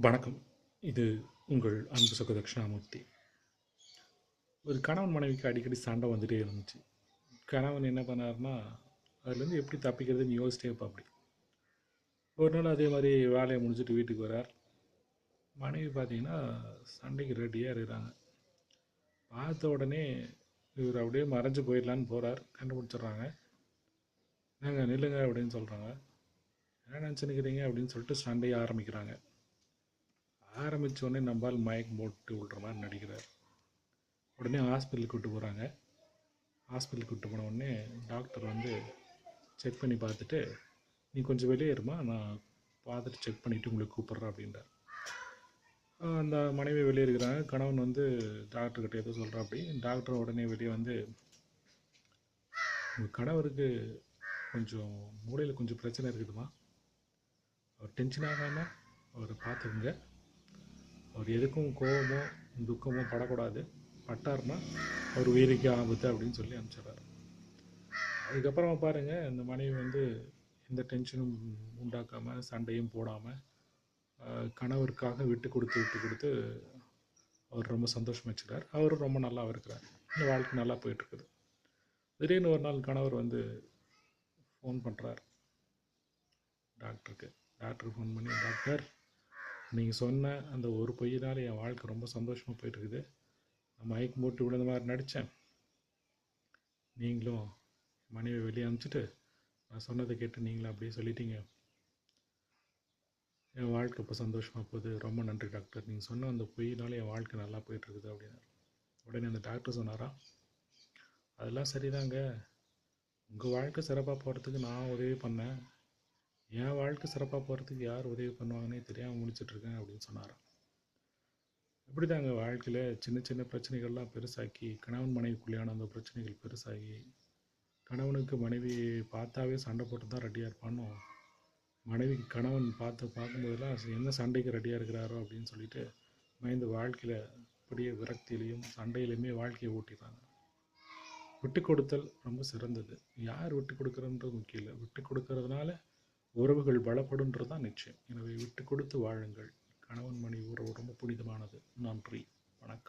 வணக்கம். இது உங்கள் அன்பு சகோ தட்சிணாமூர்த்தி. ஒரு கணவன் மனைவிக்கு அடிக்கடி சண்டை வந்துட்டே இருந்துச்சு. கணவன் என்ன பண்ணாருன்னா அதுலேருந்து எப்படி தப்பிக்கிறதுன்னு யோசிச்சிட்டே அப்படி. ஒரு நாள் அதே மாதிரி வேலையை முடிச்சுட்டு வீட்டுக்கு வரார். மனைவி பார்த்தீங்கன்னா சண்டைக்கு ரெடியாக இருக்கிறாங்க. பார்த்த உடனே இவர் அப்படியே மறைஞ்சு போயிடலான்னு போகிறார் கண்டுபிடிச்சிடுறாங்க. நாங்கள் நில்லுங்க அப்படின்னு சொல்கிறாங்க என்ன நினச்சினுக்கிறீங்க அப்படின்னு சொல்லிட்டு சண்டையை ஆரம்பிக்கிறாங்க. ஆரம்பித்த உடனே நம்பால் மயக்கம் போட்டு விடுற மாதிரி நடிக்கிறார். உடனே ஹாஸ்பிட்டலுக்கு கூப்பிட்டு போகிறாங்க ஹாஸ்பிட்டலுக்கு கூப்பிட்டு போன உடனே டாக்டர் வந்து செக் பண்ணி பார்த்துட்டு நீ கொஞ்சம் வெளியே இருமா நான் பார்த்துட்டு செக் பண்ணிவிட்டு உங்களுக்கு கூப்பிட்றேன் அப்படின்றார். அந்த மனைவி வெளியே இருக்கிறாங்க. கணவன் வந்து டாக்டர்கிட்ட ஏதோ சொல்கிறா அப்படி டாக்டர் உடனே வெளியே வந்து உங்கள் கணவருக்கு கொஞ்சம் மூளையில் கொஞ்சம் பிரச்சனை இருக்குதுமா அவர் டென்ஷன் ஆகாமல் அவரை பார்த்துக்குங்க. அவர் எதுக்கும் கோபமோ துக்கமோ படக்கூடாது. பட்டார்னா அவர் உயிருக்கு ஆபத்து அப்படின்னு சொல்லி அனுப்பிச்சிடுறாரு. அதுக்கப்புறமா பாருங்கள் இந்த மனைவி வந்து எந்த டென்ஷனும் உண்டாக்காமல் சண்டையும் போடாமல் கணவருக்காக விட்டு கொடுத்து விட்டு கொடுத்து அவர் ரொம்ப சந்தோஷம் வச்சுக்கிறார். அவரும் ரொம்ப நல்லா இருக்கிறார். இந்த வாழ்க்கை நல்லா போயிட்டுருக்குது. திடீர்னு ஒரு நாள் கணவர் வந்து ஃபோன் பண்ணுறார் டாக்டருக்கு டாக்டருக்கு ஃபோன் பண்ணி டாக்டர் நீங்கள் சொன்ன அந்த ஒரு பொய்யினால் என் வாழ்க்கை ரொம்ப சந்தோஷமாக போயிட்டுருக்குது. நான் மயக்கம் போட்டு விழுந்த மாதிரி நடித்தேன் நீங்களும் மனைவி வெளியே அனுப்பிச்சிட்டு நான் சொன்னதை கேட்டு நீங்களும் அப்படியே சொல்லிட்டீங்க. என் வாழ்க்கை இப்போ சந்தோஷமாக போகுது. ரொம்ப நன்றி டாக்டர். நீங்கள் சொன்ன அந்த பொய்யினால் என் வாழ்க்கை நல்லா போயிட்டுருக்குது அப்படின்னாரு. உடனே அந்த டாக்டர் சொன்னாரா? அதெல்லாம் சரிதாங்க. உங்கள் வாழ்க்கை சிறப்பாக போகிறதுக்கு நான் உதவி பண்ணேன். என் வாழ்க்கை சிறப்பாக போகிறதுக்கு யார் உதவி பண்ணுவாங்கன்னே தெரியாமல் முடிச்சிட்ருக்கேன் அப்படின்னு சொன்னாராம் இப்படி தாங்க வாழ்க்கையில் சின்ன சின்ன பிரச்சனைகள்லாம் பெருசாக்கி கணவன் மனைவிக்குள்ளேயான அந்த பிரச்சனைகள் பெருசாகி கணவனுக்கு மனைவி பார்த்தாவே சண்டை போட்டு தான் ரெடியாக இருப்பானோ மனைவிக்கு கணவன் பார்த்து பார்க்கும்போதெல்லாம் என்ன சண்டைக்கு ரெடியாக இருக்கிறாரோ? அப்படின்னு சொல்லிட்டு மைந்து வாழ்க்கையில் அப்படியே விரக்தியிலையும் சண்டையிலையுமே வாழ்க்கையை ஓட்டிடுறாங்க விட்டு கொடுத்தல் ரொம்ப சிறந்தது. யார் விட்டு கொடுக்குறன்றது முக்கியம் இல்லை. விட்டு கொடுக்கறதுனால உறவுகள் பலப்படுன்றது தான் நிச்சயம். எனவே விட்டு கொடுத்து வாழுங்கள். கணவன் மனைவி உறவு ரொம்ப புனிதமானது. நன்றி. வணக்கம்.